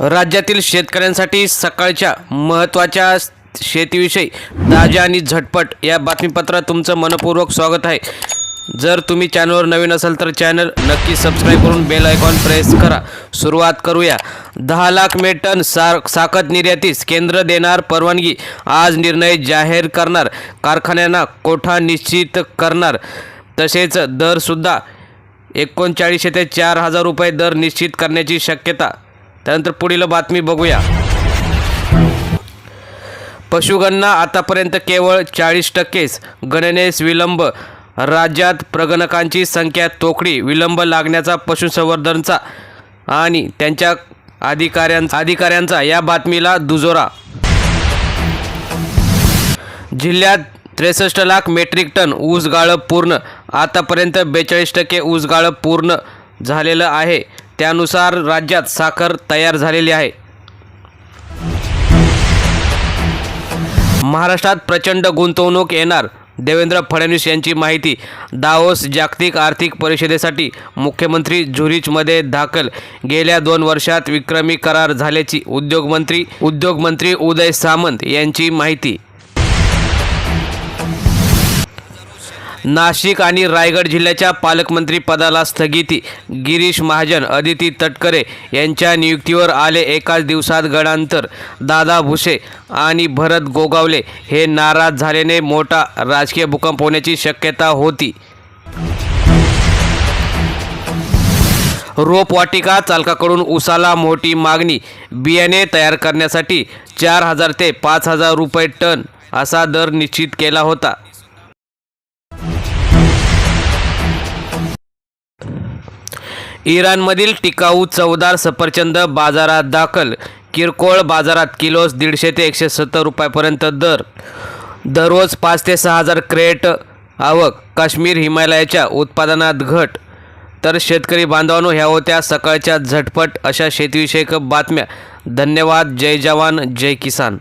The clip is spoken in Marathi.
राज्यातील शेतकऱ्यांसाठी सकाळच्या महत्त्वाच्या शेतीविषयी ताज्या आणि झटपट या बातमीपत्रात तुमचं मनपूर्वक स्वागत आहे. जर तुम्ही चॅनलवर नवीन असाल तर चॅनल नक्की सबस्क्राईब करून बेल आयकॉन प्रेस करा. सुरुवात करूया. दहा लाख मेटन टन सार साखत निर्यातीस केंद्र देणार परवानगी. आज निर्णय जाहीर करणार. कारखान्यांना कोठा निश्चित करणार? तसेच दरसुद्धा एकोणचाळीसशे ते चार हजार रुपये दर निश्चित करण्याची शक्यता त्यानंतर पुढील बातमी बघूया. पशुगणना आतापर्यंत केवळ चाळीस टक्केच गणनेस विलंब. राज्यात प्रगणकांची संख्या तोकडी विलंब लागण्याचा पशुसंवर्धनचा आणि त्यांच्या अधिकाऱ्यांचा अधिकाऱ्यांचा या बातमीला दुजोरा. जिल्ह्यात त्रेसष्ट लाख मेट्रिक टन ऊस गाळप पूर्ण. आतापर्यंत बेचाळीस टक्के ऊस गाळप पूर्ण झालेलं आहे. त्यानुसार राज्यात साखर तयार झालेली आहे. महाराष्ट्रात प्रचंड गुंतवणूक येणार देवेंद्र फडणवीस यांची माहिती. दाओस जागतिक आर्थिक परिषदेसाठी मुख्यमंत्री झुरिचमध्ये दाखल. गेल्या दोन वर्षात विक्रमी करार झाल्याची उद्योगमंत्री उद्योगमंत्री उदय सामंत यांची माहिती. नाशिक आणि रायगड जिल्ह्याच्या पालकमंत्री पदाला स्थगिती गिरीश महाजन अदिती तटकरे यांच्या नियुक्तीवर आले एकाच दिवसात गडांतर. दादा भुसे आणि भरत गोगावले हे नाराज झाल्याने मोठा राजकीय भूकंप होण्याची शक्यता होती. रोपवाटिका चालकाकडून उसाला मोठी मागणी. बियाणे तयार करण्यासाठी चार हजार ते पाच हजार रुपये टन असा दर निश्चित केला होता. इराणमधील टिकाऊ चवदार सफरचंद बाजारात दाखल. किरकोळ बाजारात किलोस दीडशे ते एकशे सत्तर रुपयापर्यंत दर. दररोज पाच ते सहा हजार क्रेट आवक. काश्मीर हिमालयाच्या उत्पादनात घट. तर शेतकरी बांधवांनो ह्या होत्या सकाळच्या झटपट अशा शेतीविषयक बातम्या. धन्यवाद. जय जवान जय किसान.